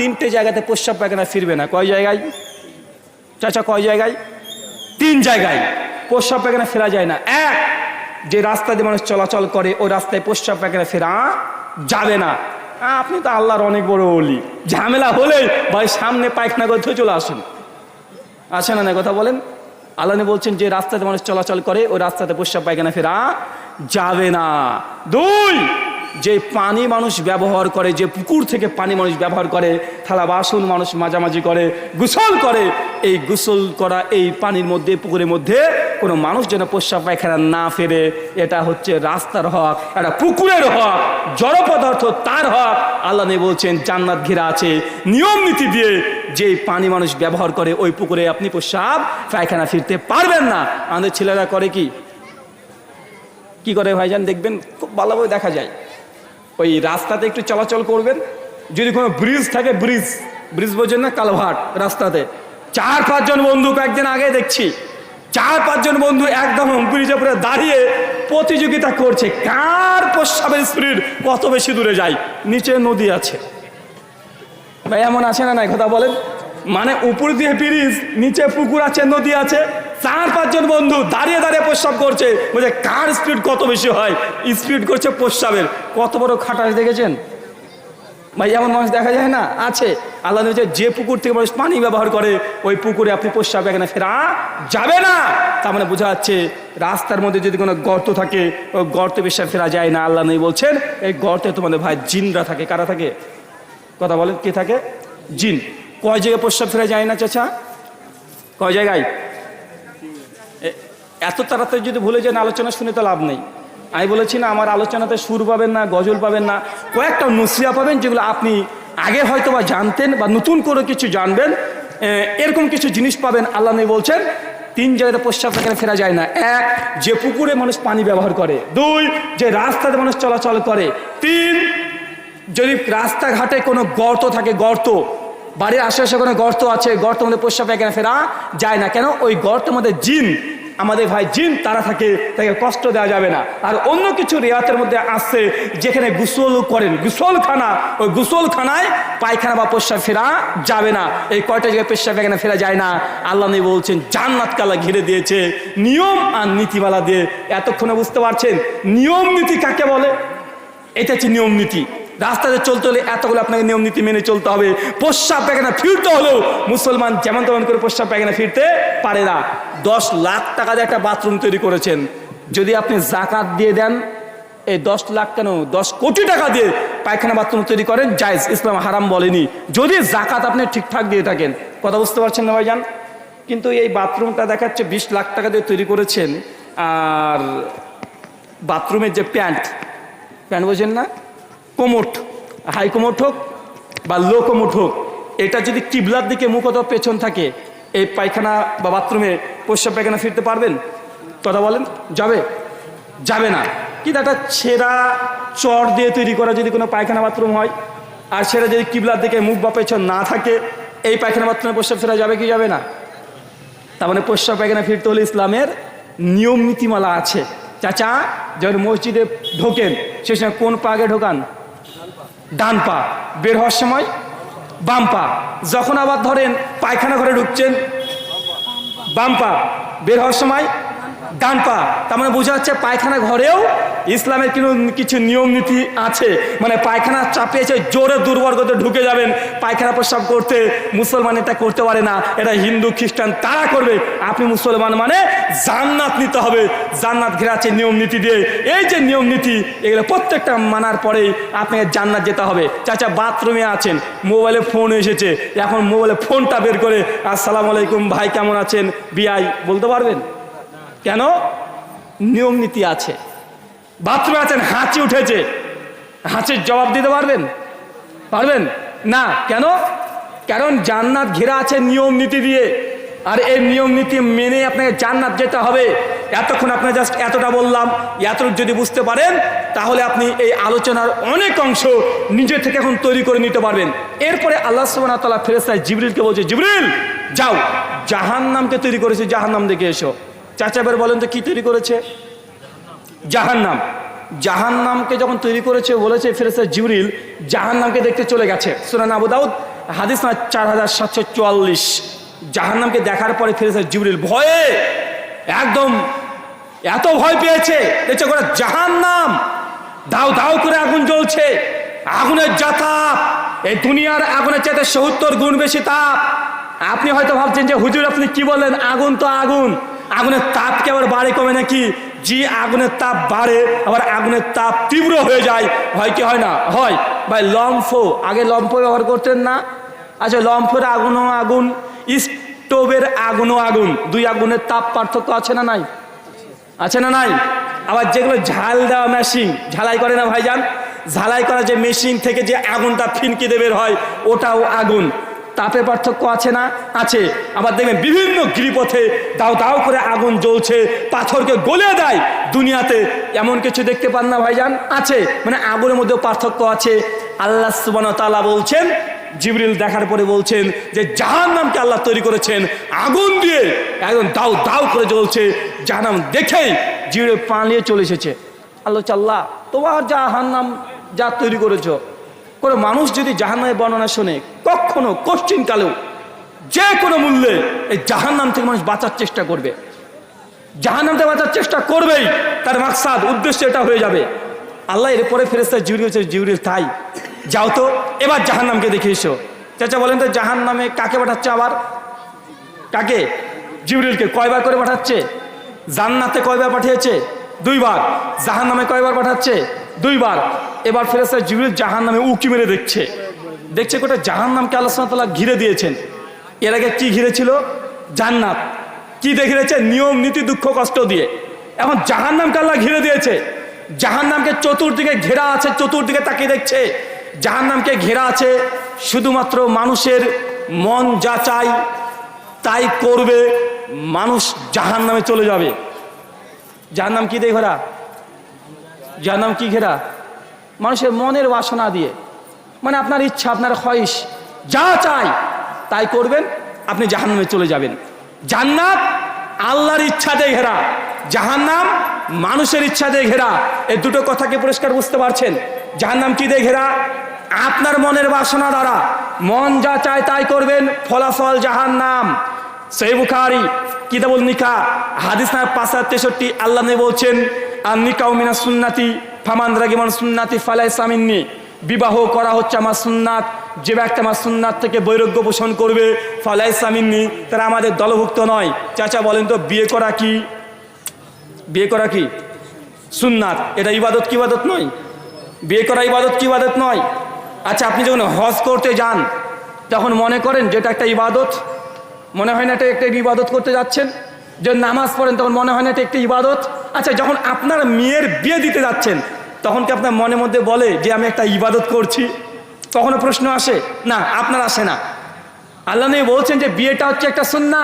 তিনটে জায়গাতে প্রস্রাব পায়খানা ফিরবে না। কয় জায়গায়? চাচা, কয় জায়গায়? তিন জায়গায় প্রস্রাব পায়খানা ফেরা যায় না। এক, যে রাস্তা দিয়ে মানুষ চলাচল করে, ওই রাস্তায় প্রস্রাব পায়খানা ফেরা যাবে না। আপনি তো আল্লাহর অনেক বড় বলি ঝামেলা হলে ভাই সামনে পায়খানা করতে চলে আসুন। আছে না না কথা বলেন? আল্লাহ বলছেন, যে রাস্তাতে মানুষ চলাচল করে, ওই রাস্তাতে প্রস্রাব পায়খানা ফেরা যাবে না। দুই যে পানি মানুষ ব্যবহার করে, যে পুকুর থেকে পানি মানুষ ব্যবহার করে, থালা বাসন মানুষ মাঝামাঝি করে, গোসল করে, এই গোসল করা এই পানির মধ্যে, পুকুরের মধ্যে কোনো মানুষ যেন প্রস্রাব পায়খানা না ফেরে, এটা হচ্ছে রাস্তার হক, এটা পুকুরের হক, জড় পদার্থ তার হক। আল্লাহ বলছেন, জান্নাত ঘেরা আছে। নিয়ম নীতি দিয়ে যে পানি মানুষ ব্যবহার করে, ওই পুকুরে আপনি প্রস্রাব পায়খানা ফিরতে পারবেন না। আমাদের ছেলেরা করে কি? কি করে ভাইজান, দেখবেন? খুব ভালোভাবে দেখা যায়। ওই রাস্তাতে একটু চলাচল করবেন। যদি কোনো ব্রিজ থাকে ব্রিজ ব্রিজ বোঝেন না, কালভার্ট রাস্তাতে। চার, পাঁচজন বন্ধু কয়েকদিন আগে দেখছি। চার, পাঁচজন বন্ধু একদম ব্রিজে উপরে দাঁড়িয়ে প্রতিযোগিতা করছে। কার প্রস্রাবের স্পিড কত বেশি দূরে যায়? নিচে নদী আছে। ভাই, এমন আছে না নাই? কথা বলেন। মানে উপর দিয়ে ব্রিজ, নিচে পুকুর আছে, নদী আছে। চার, পাঁচজন বন্ধু দাঁড়িয়ে দাঁড়িয়ে প্রস্রাব করছে। বলছে, কার স্পিড কত বেশি হয়? স্পিড করছে প্রস্রাবের। কত বড় খাটাস দেখেছেন? ভাই, এমন মানুষ দেখা যায় না? আছে। আল্লাহ বলছে, যে পুকুর থেকে মানুষ পানি ব্যবহার করে, ওই পুকুরে আপনি প্রস্রাব এখানে ফেরা যাবে না। তার মানে বোঝা যাচ্ছে, রাস্তার মধ্যে যদি কোনো গর্ত থাকে, ওই গর্ত পেশাব ফেরা যায় না। আল্লাহ নবী বলছেন, এই গর্তে তোমাদের ভাই জিনরা থাকে। কারা থাকে? কথা বলেন, কে থাকে? জিন। কয় জায়গায় প্রস্রাব ফেরা যায় না, চাচা? কয় জায়গায়? এত তাড়াতাড়ি যদি ভুলে যান আলোচনা শুনে তো লাভ নেই। আমি বলেছি না, আমার আলোচনাতে সুর পাবেন না, গজল পাবেন না। কয়েকটা নসিয়া পাবেন যেগুলো আপনি আগে হয়তো বা জানতেন বা নতুন করে কিছু জানবেন। এরকম কিছু জিনিস পাবেন। আল্লাহ নেই বলছেন, তিন জায়গাতে প্রস্রাব সেখানে ফেরা যায় না। এক, যে পুকুরে মানুষ পানি ব্যবহার করে। দুই, যে রাস্তাতে মানুষ চলাচল করে। তিন, যদি রাস্তাঘাটে কোনো গর্ত থাকে, গর্ত বাড়ির আশেপাশে কোনো গর্ত আছে, গর্তের মধ্যে প্রস্রাব পায়খানা ফেরা যায় না। কেন? ওই গর্তের মধ্যে জিন, আমাদের ভাই জিন, তারা থাকে, তাকে কষ্ট দেওয়া যাবে না। আর অন্য কিছু রেয়াতের মধ্যে আসছে যেখানে গুসল করেন। গুসলখানা ওই গুসলখানায় পায়খানা বা প্রস্রাব ফেরা যাবে না। এই কয়টা জায়গায় পেশাব পায়খানা ফেরা যায় না? আল্লাহ নবী বলছেন জান্নাত কালা ঘিরে দিয়েছে। নিয়ম আর নীতিমালা দিয়ে। এতক্ষণে বুঝতে পারছেন, নিয়ম নীতি কাকে বলে? এটা হচ্ছে নিয়ম নীতি। রাস্তাতে চলতে হলে এতগুলো আপনাকে নিয়ম নীতি মেনে চলতে হবে। প্রস্রাব পায়খানা ফিরতে হলেও মুসলমান যেমন তেমন করে প্রস্রাব পায়খানা ফিরতে পারে না। দশ লাখ টাকা দিয়ে একটা বাথরুম তৈরি করেছেন। যদি আপনি জাকাত দিয়ে দেন, এই দশ লাখ কেন? দশ কোটি টাকা দিয়ে পায়খানা বাথরুম তৈরি করেন, জায়জ। ইসলাম হারাম বলেনি। যদি জাকাত আপনি ঠিকঠাক দিয়ে থাকেন, কথা বুঝতে পারছেন না ভাইজান? কিন্তু এই বাথরুমটা দেখাচ্ছে বিশ লাখ টাকা দিয়ে তৈরি করেছেন। আর বাথরুমের যে প্যান্ট প্যান্ট বোঝেন না? কোমোট হাই কোমোট হোক বা লো কোমোট হোক, এটা যদি কিবলার দিকে মুখ অথবা পেছন থাকে, এই পায়খানা বা বাথরুমে প্রস্রাব পায়খানা ফিরতে পারবেন? কথা বলেন, যাবে? যাবে না। কিন্তু একটা ছেঁড়া চট দিয়ে তৈরি করা যদি কোনো পায়খানা বাথরুম হয়, আর সেটা যদি কিবলার দিকে মুখ বা পেছন না থাকে, এই পায়খানা বাথরুমে প্রস্রাব ফেরা যাবে কি যাবে না? তার মানে প্রস্রাব পায়খানা ফিরতে হলে ইসলামের নিয়ম নীতিমালা আছে। চাচা, যখন মসজিদে ঢোকেন, সে সময় কোন পা আগে ঢোকান? ডান পা। বের হওয়ার সময় বাম পা। যখন আবার ধরেন পায়খানা ঘরে ঢুকছেন, বাম পা। বের হওয়ার সময় ডান পা। তার মানে বোঝা যাচ্ছে পায়খানা ঘরেও ইসলামের কিন্তু কিছু নিয়ম নীতি আছে। মানে পায়খানা চাপিয়েছে জোরে দুর্বল করতে ঢুকে যাবেন। পায়খানা প্রস্রাব করতে মুসলমান এটা করতে পারে না। এটা হিন্দু, খ্রিস্টান, তারা করবে। আপনি মুসলমান মানে জান্নাত নিতে হবে। জান্নাত ঘেরাচ্ছে নিয়ম নীতি দিয়ে। এই যে নিয়ম নীতি, এগুলো প্রত্যেকটা মানার পরেই আপনাকে জান্নাত যেতে হবে। চাচা, বাথরুমে আছেন, মোবাইলে ফোন এসেছে। এখন মোবাইলে ফোনটা বের করে, আসসালামু আলাইকুম ভাই, কেমন আছেন? বিআই বলতে পারবেন? কেন? নিয়ম নীতি আছে। বাথরুমে আছেন, হাঁচি উঠেছে। হাঁচির জবাব দিতে পারবেন? পারবেন? না, কেন? কারণ জান্নাত ঘেরা আছে নিয়ম নীতি দিয়ে। আর এই নিয়ম নীতি মেনে আপনাকে জান্নাত যেতে হবে। এতক্ষণ আপনার জাস্ট এতটা বললাম। এতটুকু যদি বুঝতে পারেন, তাহলে আপনি এই আলোচনার অনেক অংশ নিজে থেকে এখন তৈরি করে নিতে পারবেন। এরপরে আল্লাহ সুবাহ ফেরেস্তায় জিবরিলকে বলছে, জিবরিল, যাও। জাহান্নামকে তৈরি করেছে জাহান্নাম দেখে এসো। চাচাবার বলেন তো কি তৈরি করেছে? জাহান্নাম। জাহান্নামকে যখন তৈরি করেছে, বলেছে ফেরেস্তা জিবরিল, জাহান্নামকে দেখতে চলে গেছে। সুনান আবু দাউদ, হাদিস না চার হাজার সাতশো চুয়াল্লিশ। জাহান্নামকে দেখার পরে ফিরেছে জিবরিল ভয়ে, একদম এত ভয় পেয়েছে, দেখছে করে জাহান্নাম। দাও দাও করে আগুন জ্বলছে, আগুনের যা তাপ এই দুনিয়ার আগুনের চাইতে সত্তর গুণ বেশি তাপ। আপনি হয়তো ভাবছেন যে, হুজুর আপনি কি বলেন আগুন তো আগুন। আগুনের তাপ কি আবার বাড়ে কমে নাকি? জি আগুনের তাপ বাড়ে, আবার আগুনের তাপ তীব্র হয়ে যায়, হয় কি হয় না? হয়। ভাই, লম্ফ, আগে লম্ফ ব্যবহার করতেন না? আচ্ছা লম্ফের আগুনও আগুন, স্টোভের আগুনও আগুন, দুই আগুনের তাপ পার্থক্য আছে না নাই? আছে না নাই? আবার যেগুলো ঝাল দেওয়া মেশিন ঝালাই করে না ভাইজান? ঝালাই করা যে মেশিন থেকে যে আগুনটা ফিনকি দেবের হয়, ওটাও আগুন। তাপে পার্থক্য আছে না? আছে। আবার দেখবেন বিভিন্ন গিরিপথে দাও দাও করে আগুন জ্বলছে, পাথরকে গলে দেয়। দুনিয়াতে এমন কিছু দেখতে পান না ভাইজান? আছে। মানে আগুনের মধ্যেও পার্থক্য আছে। আল্লাহ সুবান তালা বলছেন, জিবরিল দেখার পরে বলছেন যে জাহান নামকে আল্লাহ তৈরি করেছেন আগুন দিয়ে। একদম দাও দাও করে জ্বলছে জাহান্নাম দেখেই জিবরিল পালিয়ে চলে এসেছে। আল্লাহ চাল্লাহ তোমার জাহান নাম যা তৈরি করেছ, কোনো মানুষ যদি জাহান্নামের বর্ণনা শোনে কখনো কোশ্চিন কালেও যে কোনো মূল্যে এই জাহান্নাম থেকে মানুষ বাঁচার চেষ্টা করবে। জাহান্নাম থেকে বাঁচার চেষ্টা করবেই, তার মাকসাদ, উদ্দেশ্য এটা হয়ে যাবে। আল্লাহ এরপরে ফেরেস্তা জিউরি হচ্ছে জিউরির তাই, যাও তো, এবার জাহান্নামকে দেখে এসো। চাচা বলেন তো, জাহান্নামে কাকে পাঠাচ্ছে আবার? কাকে? জিউরিলকে কয়বার করে পাঠাচ্ছে? জান্নাতে কয়বার পাঠিয়েছে? দুইবার। জাহান নামে কয়বার পাঠাচ্ছে? দুইবার। এবার ফেরেস্তা জিবরিল জাহান নামে উকি মেরে দেখছে। দেখছে গোটা জাহান নামকে আল্লাহ ঘিরে দিয়েছেন। এর আগে কি ঘিরেছিল? জান্নাত। কি দিয়েছে নিয়ম, নীতি, দুঃখ, কষ্ট দিয়ে। এখন জাহান নামকে আল্লাহ ঘিরে দিয়েছে। জাহান নামকে চতুর্দিকে ঘেরা আছে, চতুর্দিকে তাকিয়ে দেখছে। জাহান নামকে ঘেরা আছে শুধুমাত্র মানুষের মন যা চাই তাই করবে, মানুষ জাহান নামে চলে যাবে। যার নাম কি দিয়ে ঘেরা? যার নাম কি ঘেরা? মানুষের মনের বাসনা দিয়ে। মানে আপনার ইচ্ছা, আপনার খয়স যা চাই, তাই করবেন, আপনি জাহান নামে চলে যাবেন। জান্নাত আল্লাহর ইচ্ছা দিয়ে ঘেরা, জাহান্নাম মানুষের ইচ্ছা দিয়ে ঘেরা। এই দুটো কথাকে পরিষ্কার বুঝতে পারছেন? জাহান্নাম কি দিয়ে ঘেরা? আপনার মনের বাসনা দ্বারা। মন যা চায় তাই করবেন, ফলাফল জাহান্নাম। সেই বুখারি কিতাবুল নিকা, হাদিস না পাঁচ হাজার তেষট্টি, আল্লাহ বলছেন আর নিকাউ মিনা সুন্নাতি, ফামান রাগিমান সুন্নাতি ফালাই সামিননি বিবাহ করা হচ্ছে আমার সুন্নাত। যে ব্যক্তি আমার সুন্নাত থেকে বৈরাগ্য পোষণ করবে ফালাই সামিননি তারা আমাদের দলভুক্ত নয়। চাচা, বলেন তো, বিয়ে করা কি? বিয়ে করা কি? সুন্নাত। এটা ইবাদত কি ইবাদত নয়? বিয়ে করা ইবাদত কি ইবাদত নয়? আচ্ছা আপনি যখন হজ করতে যান, তখন মনে করেন যেটা একটা ইবাদত? মনে হয় না এটা একটা ইবাদত করতে যাচ্ছেন? যে নামাজ পড়েন, তখন মনে হয় না এটা একটা ইবাদত? আচ্ছা যখন আপনার মেয়ের বিয়ে দিতে যাচ্ছেন তখন কি আপনার মনের মধ্যে বলে যে আমি একটা ইবাদত করছি? কখনো প্রশ্ন আসে? না, আপনার আসে না। আল্লাহ নবী বলছেন যে বিয়েটা হচ্ছে একটা সুন্না